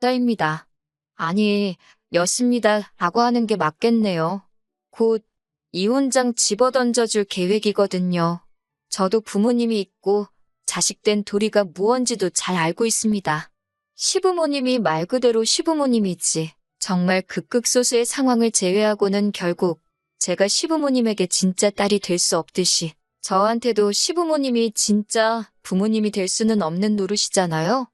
따입니다. 아니, 였습니다. 라고 하는 게 맞겠네요. 곧 이혼장 집어던져줄 계획이거든요. 저도 부모님이 있고 자식된 도리가 무언지도 잘 알고 있습니다. 시부모님이 말 그대로 시부모님이지. 정말 극극소수의 상황을 제외하고는 결국 제가 시부모님에게 진짜 딸이 될 수 없듯이 저한테도 시부모님이 진짜 부모님이 될 수는 없는 노릇이잖아요.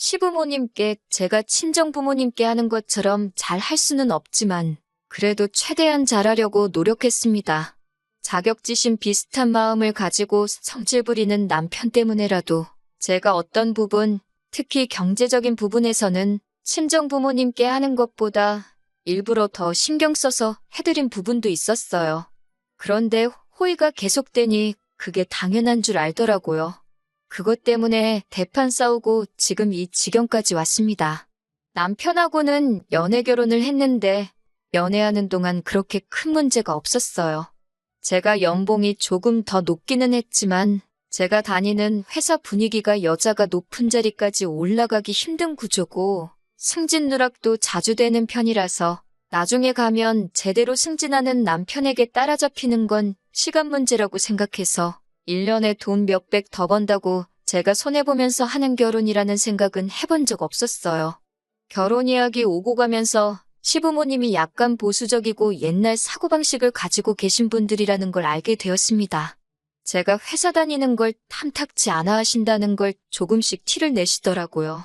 시부모님께 제가 친정 부모님께 하는 것처럼 잘 할 수는 없지만 그래도 최대한 잘하려고 노력했습니다. 자격지심 비슷한 마음을 가지고 성질 부리는 남편 때문에라도 제가 어떤 부분, 특히 경제적인 부분에서는 친정 부모님께 하는 것보다 일부러 더 신경 써서 해드린 부분도 있었어요. 그런데 호의가 계속되니 그게 당연한 줄 알더라고요. 그것 때문에 대판 싸우고 지금 이 지경까지 왔습니다. 남편하고는 연애 결혼을 했는데 연애하는 동안 그렇게 큰 문제가 없었어요. 제가 연봉이 조금 더 높기는 했지만 제가 다니는 회사 분위기가 여자가 높은 자리까지 올라가기 힘든 구조고 승진 누락도 자주 되는 편이라서 나중에 가면 제대로 승진하는 남편에게 따라잡히는 건 시간 문제라고 생각해서 1년에 돈 몇백 더 번다고 제가 손해보면서 하는 결혼이라는 생각은 해본 적 없었어요. 결혼 이야기 오고 가면서 시부모님이 약간 보수적이고 옛날 사고방식을 가지고 계신 분들이라는 걸 알게 되었습니다. 제가 회사 다니는 걸 탐탁치 않아 하신다는 걸 조금씩 티를 내시더라고요.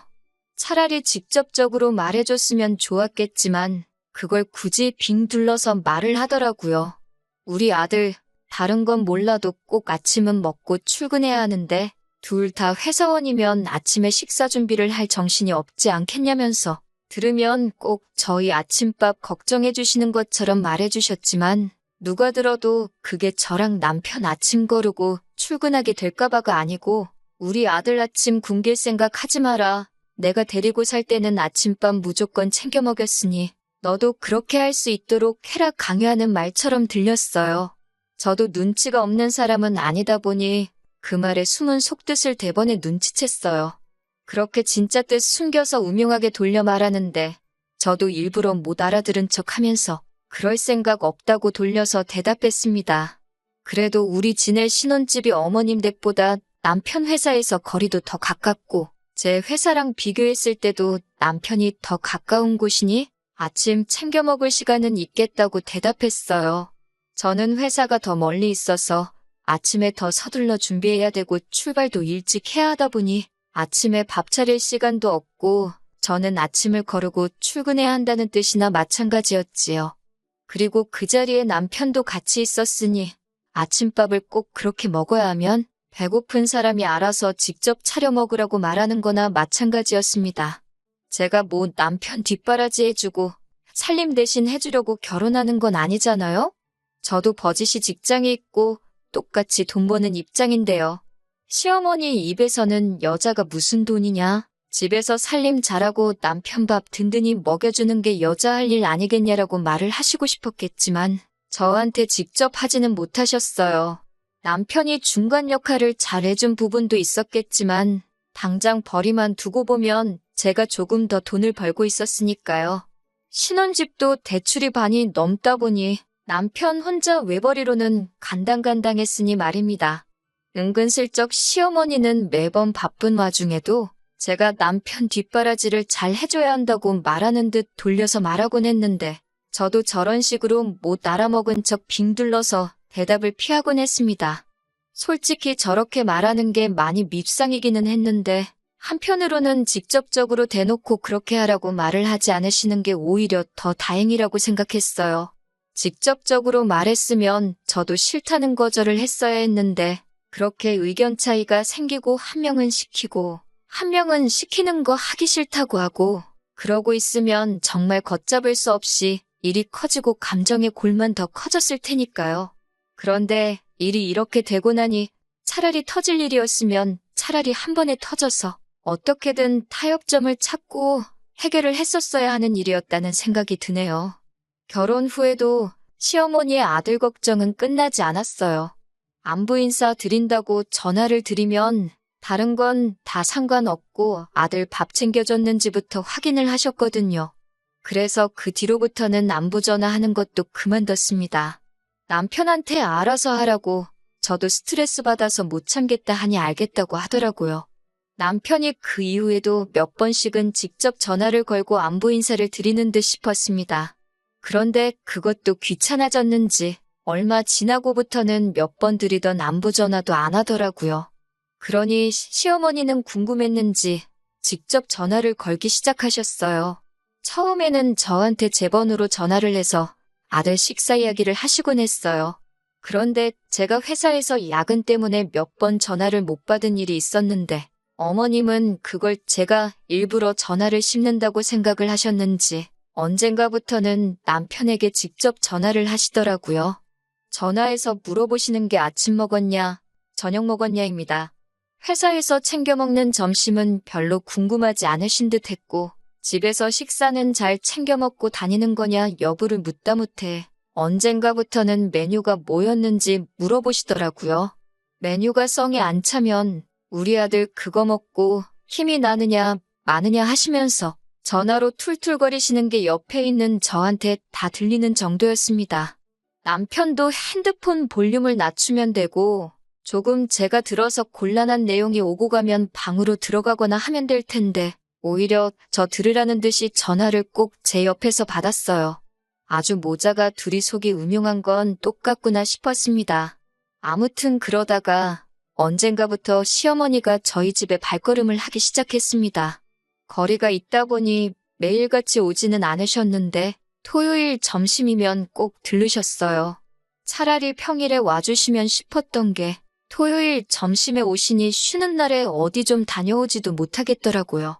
차라리 직접적으로 말해줬으면 좋았겠지만 그걸 굳이 빙 둘러서 말을 하더라고요. 우리 아들 다른 건 몰라도 꼭 아침은 먹고 출근해야 하는데 둘 다 회사원이면 아침에 식사 준비를 할 정신이 없지 않겠냐면서 들으면 꼭 저희 아침밥 걱정해 주시는 것처럼 말해 주셨지만 누가 들어도 그게 저랑 남편 아침 거르고 출근하게 될까봐가 아니고 우리 아들 아침 굶길 생각 하지 마라. 내가 데리고 살 때는 아침밥 무조건 챙겨 먹였으니 너도 그렇게 할 수 있도록 해라 강요하는 말처럼 들렸어요. 저도 눈치가 없는 사람은 아니다 보니 그 말에 숨은 속뜻을 대번에 눈치챘어요. 그렇게 진짜 뜻 숨겨서 우명하게 돌려 말하는데 저도 일부러 못 알아들은 척 하면서 그럴 생각 없다고 돌려서 대답했습니다. 그래도 우리 지낼 신혼집이 어머님 댁보다 남편 회사에서 거리도 더 가깝고 제 회사랑 비교했을 때도 남편이 더 가까운 곳이니 아침 챙겨 먹을 시간은 있겠다고 대답했어요. 저는 회사가 더 멀리 있어서 아침에 더 서둘러 준비해야 되고 출발도 일찍 해야 하다 보니 아침에 밥 차릴 시간도 없고 저는 아침을 거르고 출근해야 한다는 뜻이나 마찬가지였지요. 그리고 그 자리에 남편도 같이 있었으니 아침밥을 꼭 그렇게 먹어야 하면 배고픈 사람이 알아서 직접 차려 먹으라고 말하는 거나 마찬가지였습니다. 제가 뭐 남편 뒷바라지 해주고 살림 대신 해주려고 결혼하는 건 아니잖아요? 저도 버짓이 직장이 있고 똑같이 돈 버는 입장인데요. 시어머니 입에서는 여자가 무슨 돈이냐? 집에서 살림 잘하고 남편 밥 든든히 먹여주는 게 여자 할 일 아니겠냐라고 말을 하시고 싶었겠지만 저한테 직접 하지는 못하셨어요. 남편이 중간 역할을 잘해준 부분도 있었겠지만 당장 벌이만 두고 보면 제가 조금 더 돈을 벌고 있었으니까요. 신혼집도 대출이 반이 넘다 보니 남편 혼자 외벌이로는 간당간당했으니 말입니다. 은근슬쩍 시어머니는 매번 바쁜 와중에도 제가 남편 뒷바라지를 잘 해줘야 한다고 말하는 듯 돌려서 말하곤 했는데 저도 저런 식으로 못 알아먹은 척 빙둘러서 대답을 피하곤 했습니다. 솔직히 저렇게 말하는 게 많이 밉상이기는 했는데 한편으로는 직접적으로 대놓고 그렇게 하라고 말을 하지 않으시는 게 오히려 더 다행이라고 생각했어요. 직접적으로 말했으면 저도 싫다는 거절을 했어야 했는데 그렇게 의견 차이가 생기고 한 명은 시키고 한 명은 시키는 거 하기 싫다고 하고 그러고 있으면 정말 걷잡을 수 없이 일이 커지고 감정의 골만 더 커졌을 테니까요. 그런데 일이 이렇게 되고 나니 차라리 터질 일이었으면 차라리 한 번에 터져서 어떻게든 타협점을 찾고 해결을 했었어야 하는 일이었다는 생각이 드네요. 결혼 후에도 시어머니의 아들 걱정은 끝나지 않았어요. 안부 인사 드린다고 전화를 드리면 다른 건 다 상관없고 아들 밥 챙겨줬는지부터 확인을 하셨거든요. 그래서 그 뒤로부터는 안부 전화하는 것도 그만뒀습니다. 남편한테 알아서 하라고 저도 스트레스 받아서 못 참겠다 하니 알겠다고 하더라고요. 남편이 그 이후에도 몇 번씩은 직접 전화를 걸고 안부 인사를 드리는 듯 싶었습니다. 그런데 그것도 귀찮아졌는지 얼마 지나고부터는 몇 번 드리던 안부 전화도 안 하더라고요. 그러니 시- 시어머니는 궁금했는지 직접 전화를 걸기 시작하셨어요. 처음에는 저한테 제 번호로 전화를 해서 아들 식사 이야기를 하시곤 했어요. 그런데 제가 회사에서 야근 때문에 몇 번 전화를 못 받은 일이 있었는데 어머님은 그걸 제가 일부러 전화를 씹는다고 생각을 하셨는지 언젠가부터는 남편에게 직접 전화를 하시더라고요. 전화해서 물어보시는 게 아침 먹었냐, 저녁 먹었냐입니다. 회사에서 챙겨 먹는 점심은 별로 궁금하지 않으신 듯 했고, 집에서 식사는 잘 챙겨 먹고 다니는 거냐 여부를 묻다 못해 언젠가부터는 메뉴가 뭐였는지 물어보시더라고요. 메뉴가 성에 안 차면 우리 아들 그거 먹고 힘이 나느냐 마느냐 하시면서 전화로 툴툴거리시는 게 옆에 있는 저한테 다 들리는 정도였습니다. 남편도 핸드폰 볼륨을 낮추면 되고 조금 제가 들어서 곤란한 내용이 오고 가면 방으로 들어가거나 하면 될 텐데 오히려 저 들으라는 듯이 전화를 꼭 제 옆에서 받았어요. 아주 모자가 둘이 속이 음흉한 건 똑같구나 싶었습니다. 아무튼 그러다가 언젠가부터 시어머니가 저희 집에 발걸음을 하기 시작했습니다. 거리가 있다 보니 매일같이 오지는 않으셨는데 토요일 점심이면 꼭 들르셨어요. 차라리 평일에 와주시면 싶었던 게 토요일 점심에 오시니 쉬는 날에 어디 좀 다녀오지도 못하겠더라고요.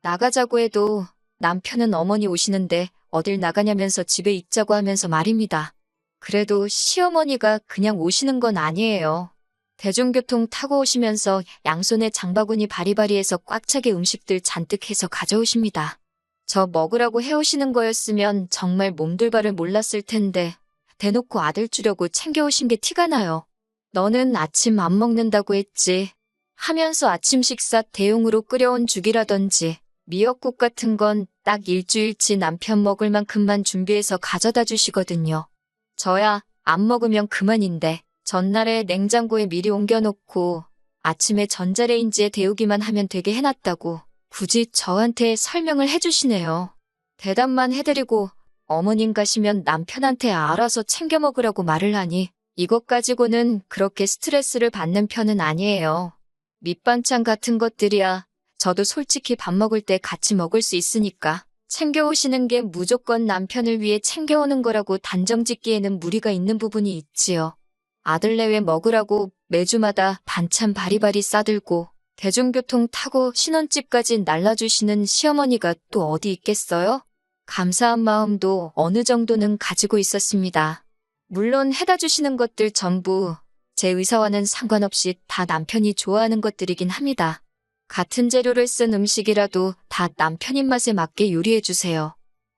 나가자고 해도 남편은 어머니 오시는데 어딜 나가냐면서 집에 있자고 하면서 말입니다. 그래도 시어머니가 그냥 오시는 건 아니에요. 대중교통 타고 오시면서 양손에 장바구니 바리바리해서 꽉 차게 음식들 잔뜩 해서 가져오십니다. 저 먹으라고 해오시는 거였으면 정말 몸둘바를 몰랐을 텐데 대놓고 아들 주려고 챙겨오신 게 티가 나요. 너는 아침 안 먹는다고 했지. 하면서 아침 식사 대용으로 끓여온 죽이라든지 미역국 같은 건 딱 일주일치 남편 먹을 만큼만 준비해서 가져다 주시거든요. 저야 안 먹으면 그만인데 전날에 냉장고에 미리 옮겨놓고 아침에 전자레인지에 데우기만 하면 되게 해놨다고 굳이 저한테 설명을 해주시네요. 대답만 해드리고 어머님 가시면 남편한테 알아서 챙겨 먹으라고 말을 하니 이것 가지고는 그렇게 스트레스를 받는 편은 아니에요. 밑반찬 같은 것들이야 저도 솔직히 밥 먹을 때 같이 먹을 수 있으니까 챙겨오시는 게 무조건 남편을 위해 챙겨오는 거라고 단정 짓기에는 무리가 있는 부분이 있지요. 아들 내외 먹으라고 매주마다 반찬 바리바리 싸들고 대중교통 타고 신혼집까지 날라주시는 시어머니가 또 어디 있겠어요? 감사한 마음도 어느 정도는 가지고 있었습니다. 물론 해다 주시는 것들 전부 제 의사와는 상관없이 다 남편이 좋아하는 것들이긴 합니다. 같은 재료를 쓴 음식이라도 다 남편 입맛에 맞게 요리해 주세요.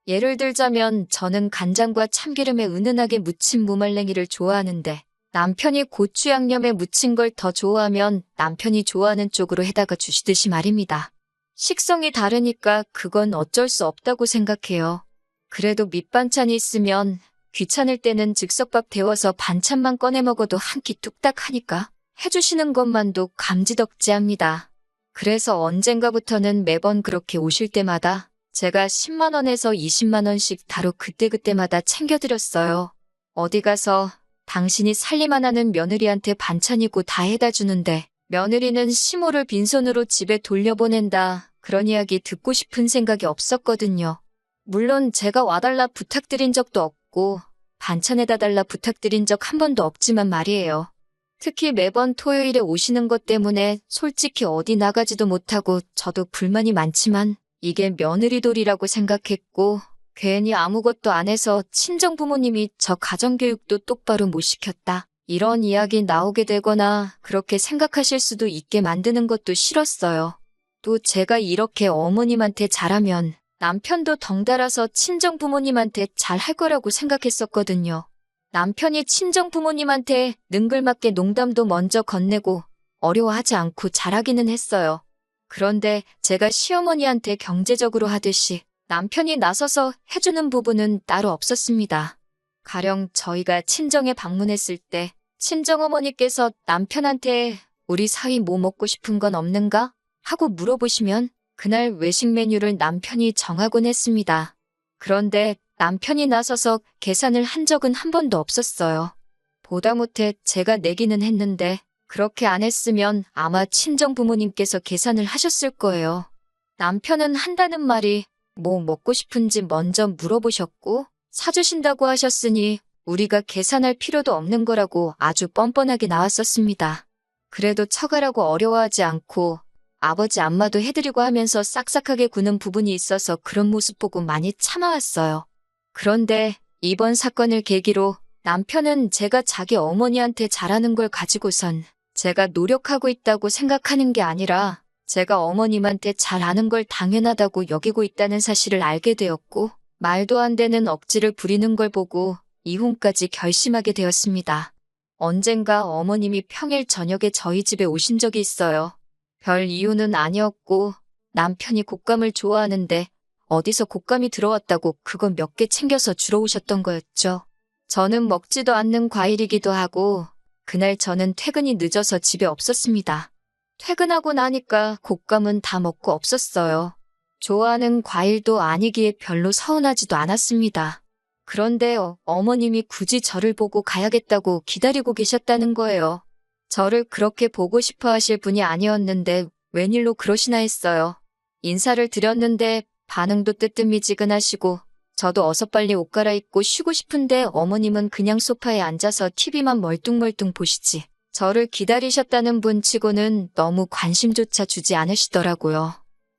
예를 들자면 저는 간장과 참기름에 은은하게 무친 무말랭이를 좋아하는데 남편이 고추 양념에 무친 걸 더 좋아하면 남편이 좋아하는 쪽으로 해다가 주시듯이 말입니다. 식성이 다르니까 그건 어쩔 수 없다고 생각해요. 그래도 밑반찬이 있으면 귀찮을 때는 즉석밥 데워서 반찬만 꺼내 먹어도 한 끼 뚝딱 하니까 해주시는 것만도 감지덕지합니다. 그래서 언젠가부터는 매번 그렇게 오실 때마다 제가 10만원에서 20만원씩 다로 그때그때마다 챙겨드렸어요. 어디 가서 당신이 살림만 하는 며느리한테 반찬이고 다 해다 주는데 며느리는 시모를 빈손으로 집에 돌려보낸다. 그런 이야기 듣고 싶은 생각이 없었거든요. 물론 제가 와달라 부탁드린 적도 없고 반찬에다 달라 부탁드린 적 한 번도 없지만 말이에요. 특히 매번 토요일에 오시는 것 때문에 솔직히 어디 나가지도 못하고 저도 불만이 많지만 이게 며느리 돌이라고 생각했고 괜히 아무것도 안 해서 친정 부모님이 저 가정교육도 똑바로 못 시켰다. 이런 이야기 나오게 되거나 그렇게 생각하실 수도 있게 만드는 것도 싫었어요. 또 제가 이렇게 어머님한테 잘하면 남편도 덩달아서 친정 부모님한테 잘할 거라고 생각했었거든요. 남편이 친정 부모님한테 능글맞게 농담도 먼저 건네고 어려워하지 않고 잘하기는 했어요. 그런데 제가 시어머니한테 경제적으로 하듯이 남편이 나서서 해주는 부분은 따로 없었습니다. 가령 저희가 친정에 방문했을 때 친정어머니께서 남편한테 우리 사위 뭐 먹고 싶은 건 없는가? 하고 물어보시면 그날 외식 메뉴를 남편이 정하곤 했습니다. 그런데 남편이 나서서 계산을 한 적은 한 번도 없었어요. 보다 못해 제가 내기는 했는데 그렇게 안 했으면 아마 친정 부모님께서 계산을 하셨을 거예요. 남편은 한다는 말이 뭐 먹고 싶은지 먼저 물어보셨고 사주신다고 하셨으니 우리가 계산할 필요도 없는 거라고 아주 뻔뻔하게 나왔었습니다. 그래도 처가라고 어려워하지 않고 아버지 안마도 해드리고 하면서 싹싹하게 구는 부분이 있어서 그런 모습 보고 많이 참아왔어요. 그런데 이번 사건을 계기로 남편은 제가 자기 어머니한테 잘하는 걸 가지고선 제가 노력하고 있다고 생각하는 게 아니라 제가 어머님한테 잘하는 걸 당연하다고 여기고 있다는 사실을 알게 되었고 말도 안 되는 억지를 부리는 걸 보고 이혼까지 결심하게 되었습니다. 언젠가 어머님이 평일 저녁에 저희 집에 오신 적이 있어요. 별 이유는 아니었고 남편이 곶감을 좋아하는데 어디서 곶감이 들어왔다고 그거 몇개 챙겨서 주러 오셨던 거였죠. 저는 먹지도 않는 과일이기도 하고 그날 저는 퇴근이 늦어서 집에 없었습니다. 퇴근하고 나니까 곶감은 다 먹고 없었어요. 좋아하는 과일도 아니기에 별로 서운하지도 않았습니다. 그런데 어, 어머님이 굳이 저를 보고 가야겠다고 기다리고 계셨다는 거예요. 저를 그렇게 보고 싶어 하실 분이 아니었는데 웬일로 그러시나 했어요. 인사를 드렸는데 반응도 뜨뜻미지근하시고 저도 어서 빨리 옷 갈아입고 쉬고 싶은데 어머님은 그냥 소파에 앉아서 TV만 멀뚱멀뚱 보시지. 저를 기다리셨다는 분 치고는 너무 관심조차 주지 않으시더라고요.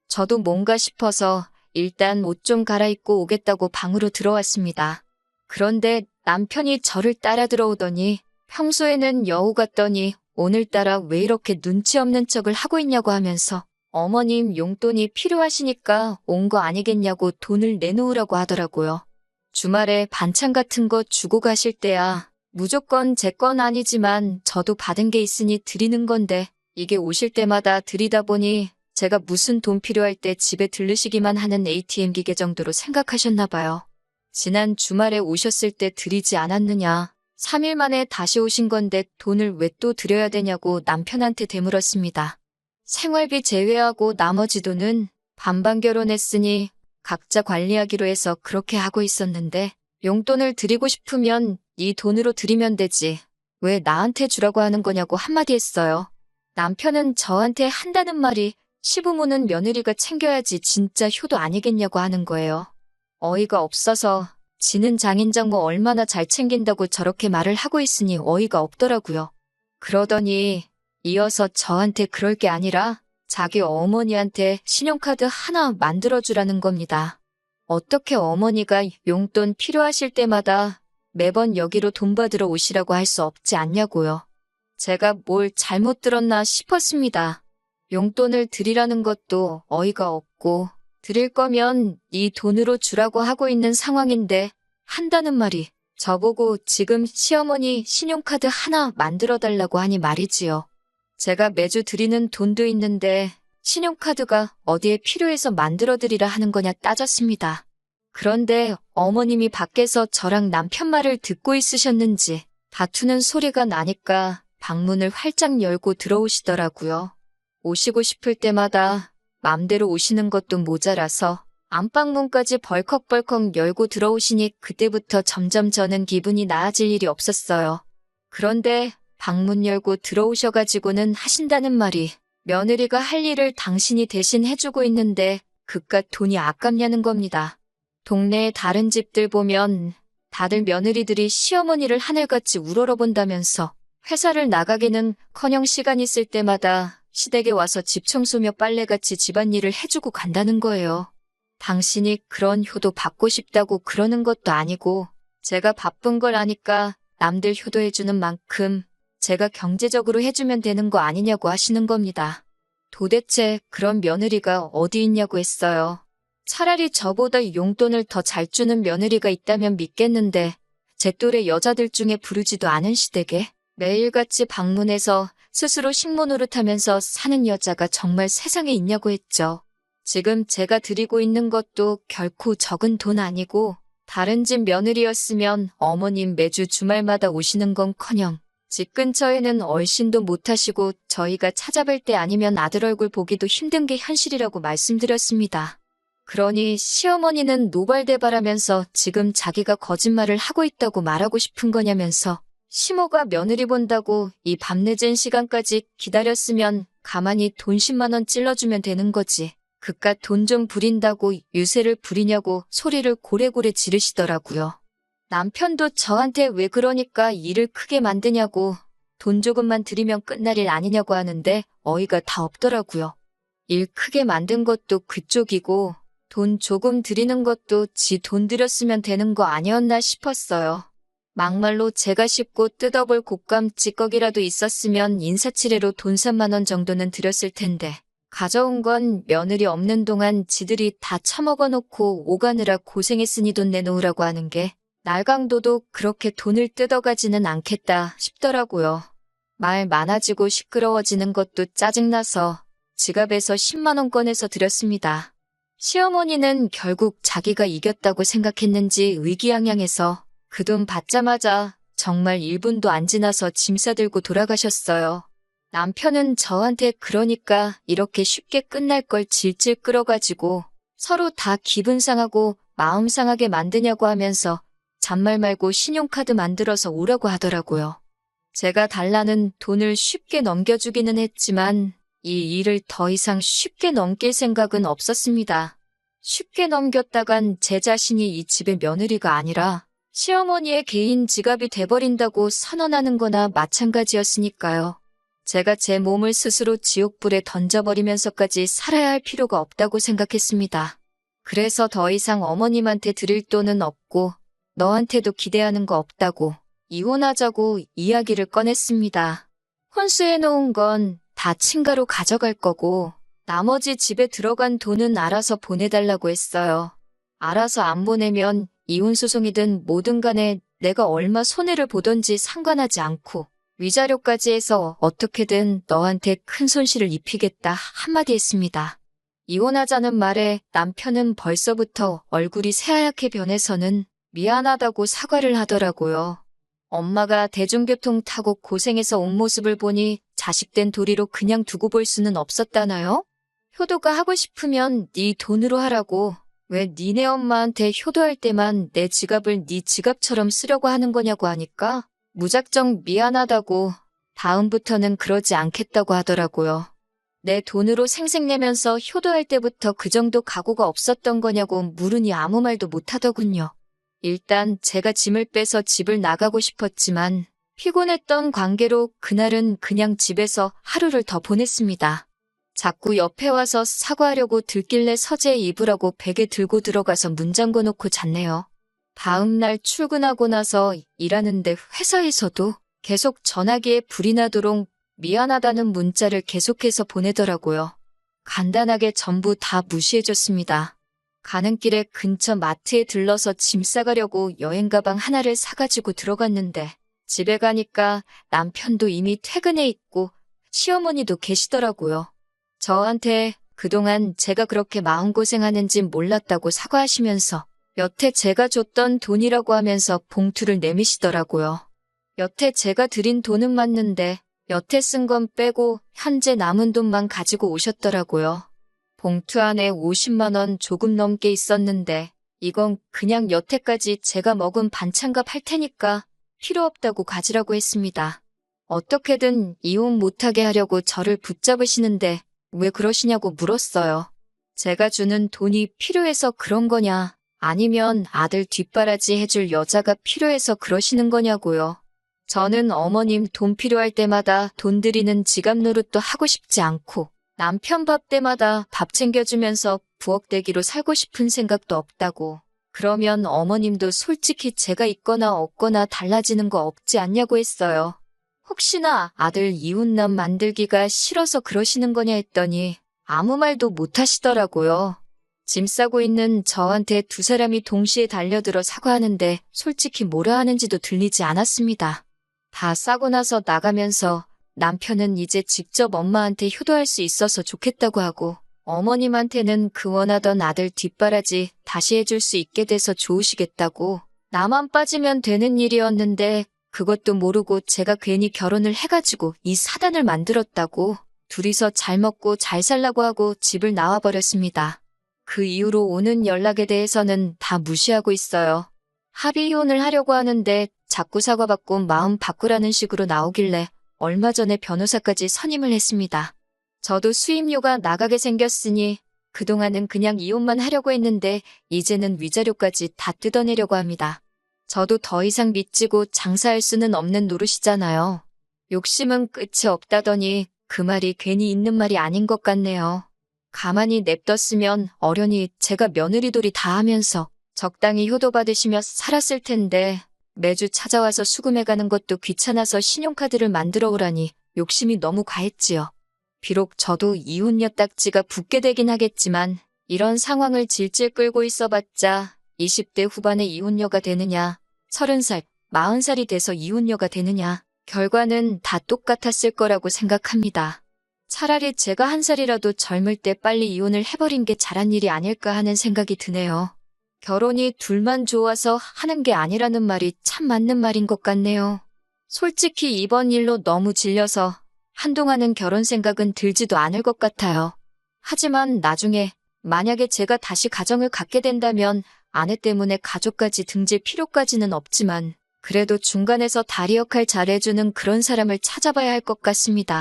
저도 뭔가 싶어서 일단 옷 좀 갈아입고 오겠다고 방으로 들어왔습니다. 그런데 남편이 저를 따라 들어오더니 평소에는 여우 같더니 오늘따라 왜 이렇게 눈치 없는 척을 하고 있냐고 하면서 어머님 용돈이 필요하시니까 온 거 아니겠냐고 돈을 내놓으라고 하더라고요. 주말에 반찬 같은 거 주고 가실 때야 무조건 제 건 아니지만 저도 받은 게 있으니 드리는 건데 이게 오실 때마다 드리다 보니 제가 무슨 돈 필요할 때 집에 들르시기만 하는 ATM 기계 정도로 생각하셨나 봐요. 지난 주말에 오셨을 때 드리지 않았느냐. 3일 만에 다시 오신 건데 돈을 왜 또 드려야 되냐고 남편한테 되물었습니다. 생활비 제외하고 나머지 돈은 반반 결혼했으니 각자 관리하기로 해서 그렇게 하고 있었는데 용돈을 드리고 싶으면 이 돈으로 드리면 되지. 왜 나한테 주라고 하는 거냐고 한마디 했어요. 남편은 저한테 한다는 말이 시부모는 며느리가 챙겨야지 진짜 효도 아니겠냐고 하는 거예요. 어이가 없어서 지는 장인장 뭐 얼마나 잘 챙긴다고 저렇게 말을 하고 있으니 어이가 없더라고요. 그러더니 이어서 저한테 그럴 게 아니라 자기 어머니한테 신용카드 하나 만들어주라는 겁니다. 어떻게 어머니가 용돈 필요하실 때마다 매번 여기로 돈 받으러 오시라고 할 수 없지 않냐고요. 제가 뭘 잘못 들었나 싶었습니다. 용돈을 드리라는 것도 어이가 없고 드릴 거면 이 돈으로 주라고 하고 있는 상황인데 한다는 말이 저보고 지금 시어머니 신용카드 하나 만들어 달라고 하니 말이지요. 제가 매주 드리는 돈도 있는데 신용카드가 어디에 필요해서 만들어 드리라 하는 거냐 따졌습니다. 그런데 어머님이 밖에서 저랑 남편 말을 듣고 있으셨는지 다투는 소리가 나니까 방문을 활짝 열고 들어오시더라고요. 오시고 싶을 때마다 맘대로 오시는 것도 모자라서 안방문까지 벌컥벌컥 열고 들어오시니 그때부터 점점 저는 기분이 나아질 일이 없었어요. 그런데 방문 열고 들어오셔가지고는 하신다는 말이 며느리가 할 일을 당신이 대신 해주고 있는데 그깟 돈이 아깝냐는 겁니다. 동네의 다른 집들 보면 다들 며느리들이 시어머니를 하늘같이 우러러본다면서 회사를 나가기는 커녕 시간 있을 때마다 시댁에 와서 집 청소며 빨래같이 집안일을 해주고 간다는 거예요. 당신이 그런 효도 받고 싶다고 그러는 것도 아니고 제가 바쁜 걸 아니까 남들 효도해주는 만큼 제가 경제적으로 해주면 되는 거 아니냐고 하시는 겁니다. 도대체 그런 며느리가 어디 있냐고 했어요. 차라리 저보다 용돈을 더 잘 주는 며느리가 있다면 믿겠는데 제 또래 여자들 중에 부르지도 않은 시댁에 매일같이 방문해서 스스로 식모 노릇하면서 사는 여자가 정말 세상에 있냐고 했죠. 지금 제가 드리고 있는 것도 결코 적은 돈 아니고 다른 집 며느리였으면 어머님 매주 주말마다 오시는 건커녕 집 근처에는 얼씬도 못하시고 저희가 찾아뵐 때 아니면 아들 얼굴 보기도 힘든 게 현실이라고 말씀드렸습니다. 그러니 시어머니는 노발대발하면서 지금 자기가 거짓말을 하고 있다고 말하고 싶은 거냐면서 시모가 며느리 본다고 이 밤늦은 시간까지 기다렸으면 가만히 돈 10만 원 찔러주면 되는 거지. 그깟 돈 좀 부린다고 유세를 부리냐고 소리를 고래고래 지르시더라고요. 남편도 저한테 왜 그러니까 일을 크게 만드냐고 돈 조금만 드리면 끝날 일 아니냐고 하는데 어이가 다 없더라고요. 일 크게 만든 것도 그쪽이고 돈 조금 드리는 것도 지돈 들였으면 되는 거 아니었나 싶었어요. 막말로 제가 씹고 뜯어볼 곶감 찌꺼기라도 있었으면 인사치레로 돈 3만 원 정도는 드렸을 텐데 가져온 건 며느리 없는 동안 지들이 다 처먹어 놓고 오가느라 고생했으니 돈 내놓으라고 하는 게 날강도도 그렇게 돈을 뜯어가지는 않겠다 싶더라고요. 말 많아지고 시끄러워지는 것도 짜증나서 지갑에서 10만원 꺼내서 드렸습니다. 시어머니는 결국 자기가 이겼다고 생각했는지 의기양양해서 그 돈 받자마자 정말 1분도 안 지나서 짐 싸들고 돌아가셨어요. 남편은 저한테 그러니까 이렇게 쉽게 끝날 걸 질질 끌어가지고 서로 다 기분 상하고 마음 상하게 만드냐고 하면서 잔말 말고 신용카드 만들어서 오라고 하더라고요. 제가 달라는 돈을 쉽게 넘겨주기는 했지만 이 일을 더 이상 쉽게 넘길 생각은 없었습니다. 쉽게 넘겼다간 제 자신이 이 집의 며느리가 아니라 시어머니의 개인 지갑이 돼버린다고 선언하는 거나 마찬가지였으니까요. 제가 제 몸을 스스로 지옥불에 던져버리면서까지 살아야 할 필요가 없다고 생각했습니다. 그래서 더 이상 어머님한테 드릴 돈은 없고 너한테도 기대하는 거 없다고 이혼하자고 이야기를 꺼냈습니다. 혼수해놓은 건 다 친가로 가져갈 거고 나머지 집에 들어간 돈은 알아서 보내달라고 했어요. 알아서 안 보내면 이혼소송이든 뭐든 간에 내가 얼마 손해를 보던지 상관하지 않고 위자료까지 해서 어떻게든 너한테 큰 손실을 입히겠다 한마디 했습니다. 이혼하자는 말에 남편은 벌써부터 얼굴이 새하얗게 변해서는 미안하다고 사과를 하더라고요. 엄마가 대중교통 타고 고생해서 온 모습을 보니 자식된 도리로 그냥 두고 볼 수는 없었다나요? 효도가 하고 싶으면 네 돈으로 하라고 왜 니네 엄마한테 효도할 때만 내 지갑을 네 지갑처럼 쓰려고 하는 거냐고 하니까 무작정 미안하다고 다음부터는 그러지 않겠다고 하더라고요. 내 돈으로 생색내면서 효도할 때부터 그 정도 각오가 없었던 거냐고 물으니 아무 말도 못하더군요. 일단 제가 짐을 빼서 집을 나가고 싶었지만 피곤했던 관계로 그날은 그냥 집에서 하루를 더 보냈습니다. 자꾸 옆에 와서 사과하려고 들길래 서재 입으라고 베개 들고 들어가서 문 잠궈 놓고 잤네요. 다음 날 출근하고 나서 일하는데 회사에서도 계속 전화기에 불이 나도록 미안하다는 문자를 계속해서 보내더라고요. 간단하게 전부 다 무시해줬습니다. 가는 길에 근처 마트에 들러서 짐 싸가려고 여행 가방 하나를 사가지고 들어갔는데 집에 가니까 남편도 이미 퇴근해 있고 시어머니도 계시더라고요. 저한테 그동안 제가 그렇게 마음고생하는지 몰랐다고 사과하시면서 여태 제가 줬던 돈이라고 하면서 봉투를 내미시더라고요. 여태 제가 드린 돈은 맞는데 여태 쓴 건 빼고 현재 남은 돈만 가지고 오셨더라고요. 봉투 안에 50만 원 조금 넘게 있었는데 이건 그냥 여태까지 제가 먹은 반찬값 할 테니까 필요 없다고 가지라고 했습니다. 어떻게든 이혼 못하게 하려고 저를 붙잡으시는데 왜 그러시냐고 물었어요. 제가 주는 돈이 필요해서 그런 거냐 아니면 아들 뒷바라지 해줄 여자가 필요해서 그러시는 거냐고요. 저는 어머님 돈 필요할 때마다 돈 드리는 지갑 노릇도 하고 싶지 않고 남편 밥 때마다 밥 챙겨주면서 부엌대기로 살고 싶은 생각도 없다고. 그러면 어머님도 솔직히 제가 있거나 없거나 달라지는 거 없지 않냐고 했어요. 혹시나 아들 이웃남 만들기가 싫어서 그러시는 거냐 했더니 아무 말도 못 하시더라고요. 짐 싸고 있는 저한테 두 사람이 동시에 달려들어 사과하는데 솔직히 뭐라 하는지도 들리지 않았습니다. 다 싸고 나서 나가면서 남편은 이제 직접 엄마한테 효도할 수 있어서 좋겠다고 하고 어머님한테는 그 원하던 아들 뒷바라지 다시 해줄 수 있게 돼서 좋으시겠다고 나만 빠지면 되는 일이었는데 그것도 모르고 제가 괜히 결혼을 해가지고 이 사단을 만들었다고 둘이서 잘 먹고 잘 살라고 하고 집을 나와버렸습니다. 그 이후로 오는 연락에 대해서는 다 무시하고 있어요. 합의 이혼을 하려고 하는데 자꾸 사과받고 마음 바꾸라는 식으로 나오길래 얼마 전에 변호사까지 선임을 했습니다. 저도 수임료가 나가게 생겼으니 그동안은 그냥 이혼만 하려고 했는데 이제는 위자료까지 다 뜯어내려고 합니다. 저도 더 이상 믿지고 장사할 수는 없는 노릇이잖아요. 욕심은 끝이 없다더니 그 말이 괜히 있는 말이 아닌 것 같네요. 가만히 냅뒀으면 어련히 제가 며느리돌이 다 하면서 적당히 효도받으시며 살았을 텐데 매주 찾아와서 수금해가는 것도 귀찮아서 신용카드를 만들어 오라니 욕심이 너무 과했지요. 비록 저도 이혼녀 딱지가 붙게 되긴 하겠지만 이런 상황을 질질 끌고 있어봤자 20대 후반에 이혼녀가 되느냐, 30살, 40살이 돼서 이혼녀가 되느냐, 결과는 다 똑같았을 거라고 생각합니다. 차라리 제가 한 살이라도 젊을 때 빨리 이혼을 해버린 게 잘한 일이 아닐까 하는 생각이 드네요. 결혼이 둘만 좋아서 하는 게 아니라는 말이 참 맞는 말인 것 같네요. 솔직히 이번 일로 너무 질려서 한동안은 결혼 생각은 들지도 않을 것 같아요. 하지만 나중에 만약에 제가 다시 가정을 갖게 된다면 아내 때문에 가족까지 등질 필요까지는 없지만 그래도 중간에서 다리 역할 잘해주는 그런 사람을 찾아봐야 할 것 같습니다.